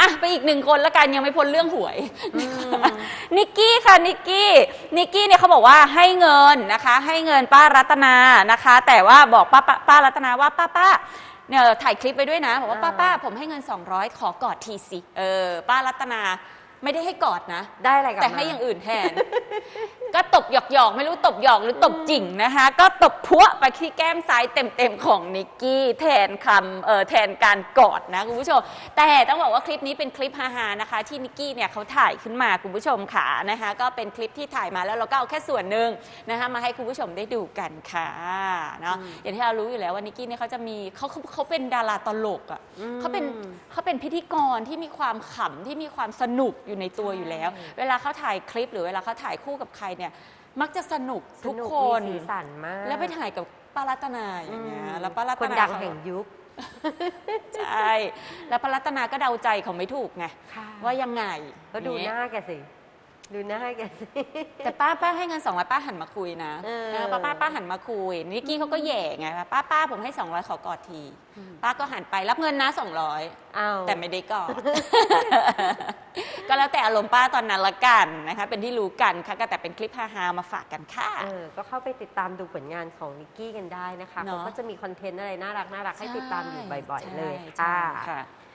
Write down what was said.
อะไปอีกหนึ่งคนละกันยังไม่พ้นเรื่องหวยนิกกี้ค่ะนิกกี้นิกกี้เนี่ยเขาบอกว่าให้เงินนะคะ ให้เงินป้ารัตนานะคะ แต่ว่าบอกป้าป้าป้ารัตนาว่าป้าป้าเนี่ยถ่ายคลิปไปด้วยนะบอกว่าป้าอ่าป้าผมให้เงิน 200 ขอกอดทีสิเออป้ารัตนาไม่ได้ให้กอดนะ ได้อะไรกลับแต่มาให้อย่างอื่นแทนก็ต บหยอกหยอกๆไม่รู้ตบหยอกหรือตบจริงนะคะ ก็ตบพัวไปที่แก้มซ้ายเต็มๆของนิกกี้แทนคำเอ่อแทนการกอดนะคุณผู้ชม แต่ต้องบอกว่าคลิปนี้เป็นคลิปฮาๆนะคะ ที่นิกกี้เนี่ยเขาถ่ายขึ้นมาคุณผู้ชมค่ะนะคะ ก็เป็นคลิปที่ถ่ายมาแล้วเราก็เอาแค่ส่วนหนึ่งนะคะมาให้คุณผู้ชมได้ดูกันค่ะเนาะอย่างที่เรารู้อยู่แล้วว่านิกกี้เนี่ยเขาจะมีเขาเขาเขาเป็นดาราตลกอะอืมเขาเป็นเขาเป็นพิธีกรที่มีความขำที่มีความสนุกอยู่ในตัวอยู่แล้วใช่เวลาเขาถ่ายคลิปหรือเวลาเขาถ่ายคู่กับใครเนี่ยมักจะสนุกทุกสนุคนมีสีสันมากแล้วไปถ่ายกับป้ารัตนาอย่างเงี้ยแล้วป้ารัตคนนาดังเขา แห่งยุค ใช่ แล้วป้ารัตนาก็เดาใจเขาไม่ถูกไง ค่ะ ว่ายังไงก็ดูอย่งหเงี้ยน้าแกสิ ดูหน้าแกสิ แต่ป้าป้าให้เงินสองร้อยป้าหันมาคุยนะเออเออป้าป้าป้าหันมาคุยนิกกี้เขาก็แหย่ไงป้าป้าผมให้สองร้อยขอกอดที ป้าก็หันไปรับเงินนะสองร้อยอ้าวแต่ไม่ได้กอด ก็แล้วแต่อารมณ์ป้าตอนนั้นละกันนะคะ เป็นที่รู้กันค่ะก็แต่เป็นคลิปฮาๆมาฝากกันค่ะ เออก็เข้าไปติดตามดูผลงานของนิกกี้กันได้นะคะเนอะ เขาก็จะมีคอนเทนต์อะไรน่ารักน่ารักให้ติดตามอยู่บ่อย ๆ เลยใช่ค่ะค่ะ